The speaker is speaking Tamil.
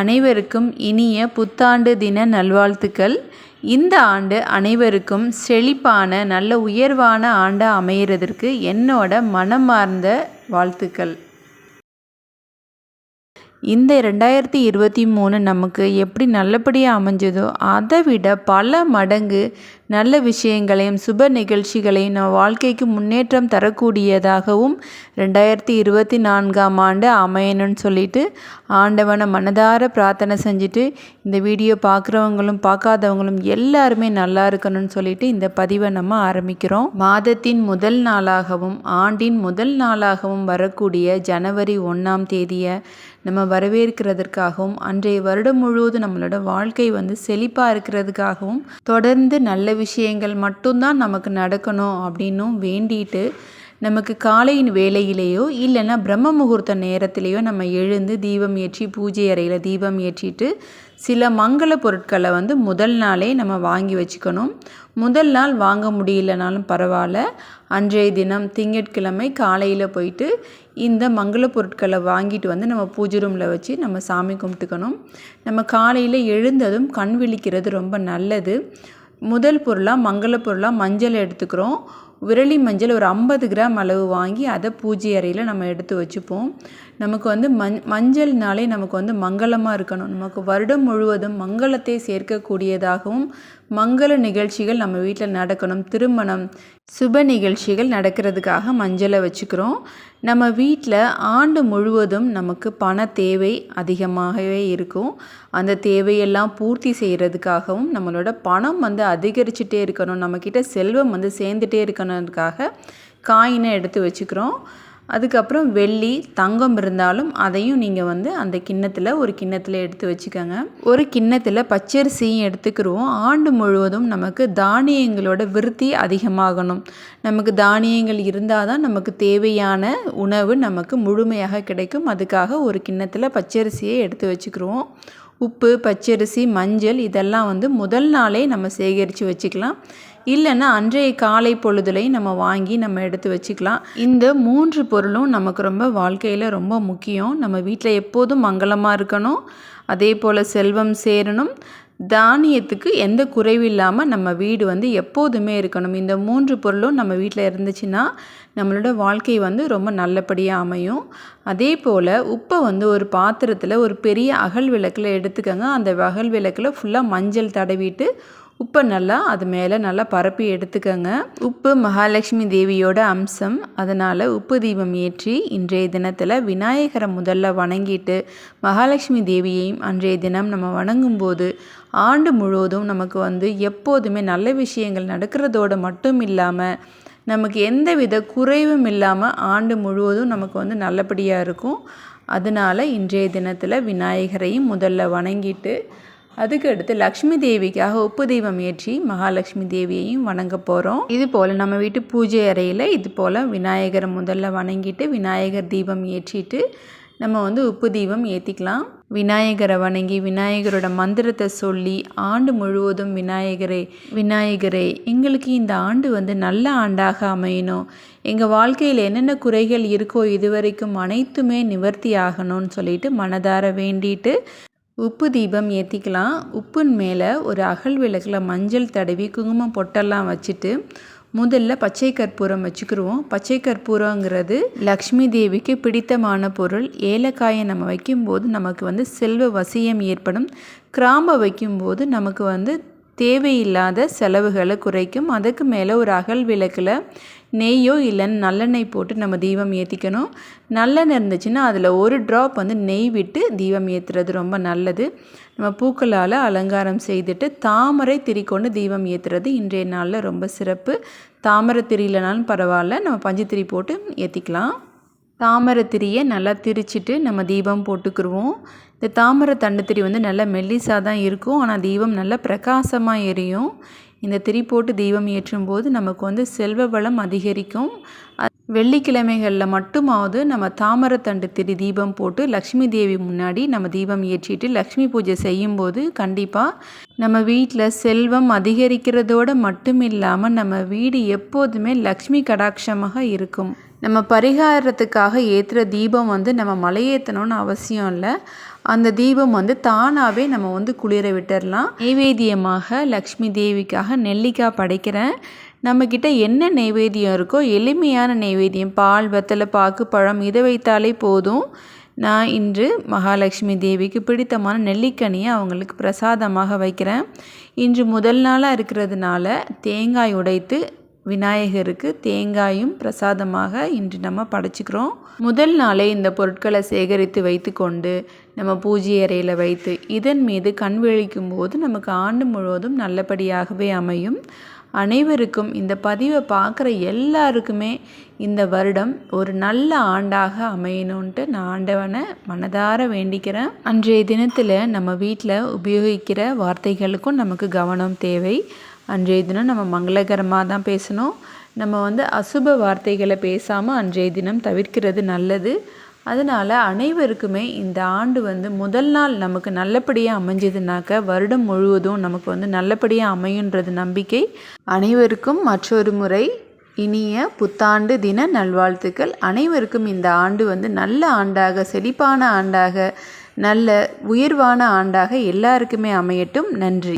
அனைவருக்கும் இனிய புத்தாண்டு தின நல்வாழ்த்துக்கள். இந்த ஆண்டு அனைவருக்கும் செழிப்பான நல்ல உயர்வான ஆண்டாக அமையிறதற்கு என்னோட மனமார்ந்த வாழ்த்துக்கள். இந்த ரெண்டாயிரத்தி இருபத்தி மூணு நமக்கு எப்படி நல்லபடியாக அமைஞ்சதோ அதை விட பல மடங்கு நல்ல விஷயங்களையும் சுப நிகழ்ச்சிகளையும் நம் வாழ்க்கைக்கு முன்னேற்றம் தரக்கூடியதாகவும் ரெண்டாயிரத்தி இருபத்தி நான்காம் ஆண்டு அமையணும்னு சொல்லிட்டு ஆண்டவனை மனதார பிரார்த்தனை செஞ்சுட்டு இந்த வீடியோ பார்க்குறவங்களும் பார்க்காதவங்களும் எல்லாருமே நல்லா இருக்கணும்னு சொல்லிட்டு இந்த பதிவை நம்ம ஆரம்பிக்கிறோம். மாதத்தின் முதல் நாளாகவும் ஆண்டின் முதல் நாளாகவும் வரக்கூடிய ஜனவரி ஒன்றாம் தேதியை நம்ம வரவேற்கிறதற்காகவும் அன்றைய வருடம் முழுவதும் நம்மளோட வாழ்க்கை வந்து செழிப்பாக இருக்கிறதுக்காகவும் தொடர்ந்து நல்ல விஷயங்கள் மட்டும்தான் நமக்கு நடக்கணும் அப்படின்னும் வேண்டிட்டு நமக்கு காலையின் வேலையிலேயோ இல்லைன்னா பிரம்ம முகூர்த்த நேரத்திலேயோ நம்ம எழுந்து தீபம் ஏற்றி பூஜை அறையில் தீபம் ஏற்றிட்டு சில மங்கள பொருட்களை வந்து முதல் நாளே நம்ம வாங்கி வச்சுக்கணும். முதல் நாள் வாங்க முடியலனாலும் பரவாயில்ல. அன்றைய தினம் திங்கட்கிழமை காலையில் போயிட்டு இந்த மங்கள பொருட்களை வாங்கிட்டு வந்து நம்ம பூஜை ரூமில் வச்சு நம்ம சாமி கும்பிட்டுக்கணும். நம்ம காலையில் எழுந்ததும் கண் விழிக்கிறது ரொம்ப நல்லது. முதல் பொருளாக மங்கள பொருளாக மஞ்சள் எடுத்துக்கிறோம். விரலி மஞ்சள் ஒரு ஐம்பது கிராம் அளவு வாங்கி அதை பூஜை அறையில் நம்ம எடுத்து வச்சுப்போம். நமக்கு வந்து மஞ் மஞ்சள்னாலே நமக்கு வந்து மங்களமாக இருக்கணும். நமக்கு வருடம் முழுவதும் மங்களத்தை சேர்க்கக்கூடியதாகவும் மங்கள நிகழ்ச்சிகள் நம்ம வீட்டில் நடக்கணும். திருமணம் சுப நிகழ்ச்சிகள் நடக்கிறதுக்காக மஞ்சளை வச்சுக்கிறோம். நம்ம வீட்டில் ஆண்டு முழுவதும் நமக்கு பண தேவை அதிகமாகவே இருக்கும். அந்த தேவையெல்லாம் பூர்த்தி செய்கிறதுக்காகவும் நம்மளோட பணம் வந்து அதிகரிச்சுட்டே இருக்கணும். நம்மக்கிட்ட செல்வம் வந்து சேர்ந்துட்டே இருக்கணுன்றதுக்காக காயினை எடுத்து வச்சுக்கிறோம். அதுக்கப்புறம் வெள்ளி தங்கம் இருந்தாலும் அதையும் நீங்கள் வந்து அந்த கிண்ணத்தில் ஒரு கிண்ணத்தில் எடுத்து வச்சுக்கோங்க. ஒரு கிண்ணத்தில் பச்சரிசியும் எடுத்துக்கிறோம் ஆண்டு முழுவதும் நமக்கு தானியங்களோட விருத்தி அதிகமாகணும். நமக்கு தானியங்கள் இருந்தால் தான் நமக்கு தேவையான உணவு நமக்கு முழுமையாக கிடைக்கும். அதுக்காக ஒரு கிண்ணத்தில் பச்சரிசியை எடுத்து வச்சுக்கிறோம் உப்பு பச்சரிசி மஞ்சள் இதெல்லாம் வந்து முதல் நாளே நம்ம சேகரித்து வச்சுக்கலாம். இல்லைன்னா அன்றைய காலை பொழுதுலையும் நம்ம வாங்கி நம்ம எடுத்து வச்சுக்கலாம். இந்த மூன்று பொருளும் நமக்கு ரொம்ப வாழ்க்கையில் ரொம்ப முக்கியம். நம்ம வீட்டில் எப்போதும் மங்களமாக இருக்கணும். அதே போல் செல்வம் சேரணும். தானியத்துக்கு எந்த குறைவு இல்லாமல் நம்ம வீடு வந்து எப்போதுமே இருக்கணும். இந்த மூன்று பொருளும் நம்ம வீட்டில் இருந்துச்சுன்னா நம்மளோட வாழ்க்கை வந்து ரொம்ப நல்லபடியாக அமையும். அதே போல் உப்பை வந்து ஒரு பாத்திரத்தில் ஒரு பெரிய அகல் விளக்கில் எடுத்துக்கோங்க. அந்த அகல் விளக்கில் ஃபுல்லாக மஞ்சள் தடவிட்டு உப்பை நல்லா அது மேலே நல்லா பரப்பி எடுத்துக்கோங்க. உப்பு மகாலட்சுமி தேவியோட அம்சம். அதனால் உப்பு தீபம் ஏற்றி இன்றைய தினத்தில் விநாயகரை முதல்ல வணங்கிட்டு மகாலட்சுமி தேவியையும் அன்றைய தினம் நம்ம வணங்கும்போது ஆண்டு முழுவதும் நமக்கு வந்து எப்போதுமே நல்ல விஷயங்கள் நடக்கிறதோடு மட்டும் இல்லாமல் நமக்கு எந்த வித குறைவும் இல்லாமல் ஆண்டு முழுவதும் நமக்கு வந்து நல்லபடியாக இருக்கும். அதனால் இன்றைய தினத்தில் விநாயகரையும் முதல்ல வணங்கிட்டு அதுக்கு அடுத்து லக்ஷ்மி தேவிக்காக உப்பு தெய்வம் ஏற்றி மகாலட்சுமி தேவியையும் வணங்க போகிறோம் இது போல் நம்ம வீட்டு பூஜை அறையில் இது போல் விநாயகரை முதல்ல வணங்கிட்டு விநாயகர் தீபம் ஏற்றிட்டு நம்ம வந்து உப்பு தீபம் ஏற்றிக்கலாம் விநாயகரை வணங்கி விநாயகரோட மந்திரத்தை சொல்லி ஆண்டு முழுவதும் விநாயகரே விநாயகரே எங்களுக்கு இந்த ஆண்டு வந்து நல்ல ஆண்டாக அமையணும். எங்கள் வாழ்க்கையில் என்னென்ன குறைகள் இருக்கோ இதுவரைக்கும் அனைத்துமே நிவர்த்தி ஆகணும்னு சொல்லிட்டு மனதார வேண்டிட்டு உப்பு தீபம் ஏற்றிக்கலாம் உப்புன் மேலே ஒரு அகல் விளக்கில் மஞ்சள் தடவி குங்குமம் பொட்டெல்லாம் வச்சுட்டு முதல்ல பச்சை கற்பூரம் வச்சுக்கிடுவோம் பச்சை கற்பூரங்கிறது லக்ஷ்மி தேவிக்கு பிடித்தமான பொருள். ஏலக்காயை நம்ம வைக்கும்போது நமக்கு வந்து செல்வ வசியம் ஏற்படும். கிராம்பை வைக்கும்போது நமக்கு வந்து தேவையில்லாத செலவுகளை குறைக்கும். அதுக்கு மேலே ஒரு அகல் விளக்கில் நெய்யோ இல்லைன்னு நல்லெண்ணெய் போட்டு நம்ம தீபம் ஏற்றிக்கணும் நல்லெண்ணெய் இருந்துச்சுன்னா அதில் ஒரு ட்ராப் வந்து நெய் விட்டு தீபம் ஏற்றுறது ரொம்ப நல்லது. நம்ம பூக்களால் அலங்காரம் செய்துட்டு தாமரை திரி கொண்டு தீபம் ஏற்றுறது இன்றைய நாளில் ரொம்ப சிறப்பு. தாமரை திரியிலனாலும் பரவாயில்ல நம்ம பஞ்சுத்திரி போட்டு ஏற்றிக்கலாம் தாமரை திரியை நல்லா திரிச்சிட்டு நம்ம தீபம் போட்டுக்கிருவோம். இந்த தாமரை தண்டு திரி வந்து நல்லா மெல்லிசாக தான் இருக்கும். ஆனால் தீபம் நல்லா பிரகாசமாக எரியும். இந்த திரி போட்டு தீபம் ஏற்றும் போது நமக்கு வந்து செல்வ வளம் அதிகரிக்கும். வெள்ளிக்கிழமைகளில் மட்டுமாவது நம்ம தாமரத்தண்டு திரி தீபம் போட்டு லக்ஷ்மி தேவி முன்னாடி நம்ம தீபம் ஏற்றிட்டு லக்ஷ்மி பூஜை செய்யும்போது கண்டிப்பாக நம்ம வீட்டில் செல்வம் அதிகரிக்கிறதோடு மட்டும் இல்லாமல் நம்ம வீடு எப்போதுமே லக்ஷ்மி கடாட்சமாக இருக்கும். நம்ம பரிகாரத்துக்காக ஏற்றுற தீபம் வந்து நம்ம மலையேற்றணும்னு அவசியம் இல்லை. அந்த தீபம் வந்து தானாகவே நம்ம வந்து குளிர விட்டுடலாம் நைவேத்தியமாக லக்ஷ்மி தேவிக்காக நெல்லிக்காய் படைக்கிறேன். நம்மக்கிட்ட என்ன நைவேத்தியம் இருக்கோ எளிமையான நைவேத்தியம் பால் வெத்தலை பாக்கு பழம் இதை வைத்தாலே போதும். நான் இன்று மகாலட்சுமி தேவிக்கு பிடித்தமான நெல்லிக்கனியை அவங்களுக்கு பிரசாதமாக வைக்கிறேன். இன்று முதல் நாளாக இருக்கிறதுனால தேங்காய் உடைத்து விநாயகருக்கு தேங்காயும் பிரசாதமாக இன்று நம்ம படைச்சிக்கிறோம். முதல் நாளே இந்த பொருட்களை சேகரித்து வைத்து கொண்டு நம்ம பூஜை அறையில் வைத்து இதன் மீது கண் விழிக்கும் போது நமக்கு ஆண்டு முழுவதும் நல்லபடியாகவே அமையும். அனைவருக்கும் இந்த பதிவை பார்க்குற எல்லாருக்குமே இந்த வருடம் ஒரு நல்ல ஆண்டாக அமையணுன்ட்டு நான் ஆண்டவனை மனதார வேண்டிக்கிறேன். அன்றைய தினத்தில் நம்ம வீட்டில் உபயோகிக்கிற வார்த்தைகளுக்கும் நமக்கு கவனம் தேவை. அன்றைய தினம் நம்ம மங்களகரமாக தான் பேசணும். நம்ம வந்து அசுப வார்த்தைகளை பேசாமல் அன்றைய தினம் தவிர்க்கிறது நல்லது. அதனால் அனைவருக்குமே இந்த ஆண்டு வந்து முதல் நாள் நமக்கு நல்லபடியாக அமைஞ்சதுனாக்க வருடம் முழுவதும் நமக்கு வந்து நல்லபடியாக அமையுன்றது நம்பிக்கை. அனைவருக்கும் மற்றொரு முறை இனிய புத்தாண்டு தின நல்வாழ்த்துக்கள். அனைவருக்கும் இந்த ஆண்டு வந்து நல்ல ஆண்டாக செழிப்பான ஆண்டாக நல்ல உயர்வான ஆண்டாக எல்லாருக்குமே அமையட்டும். நன்றி.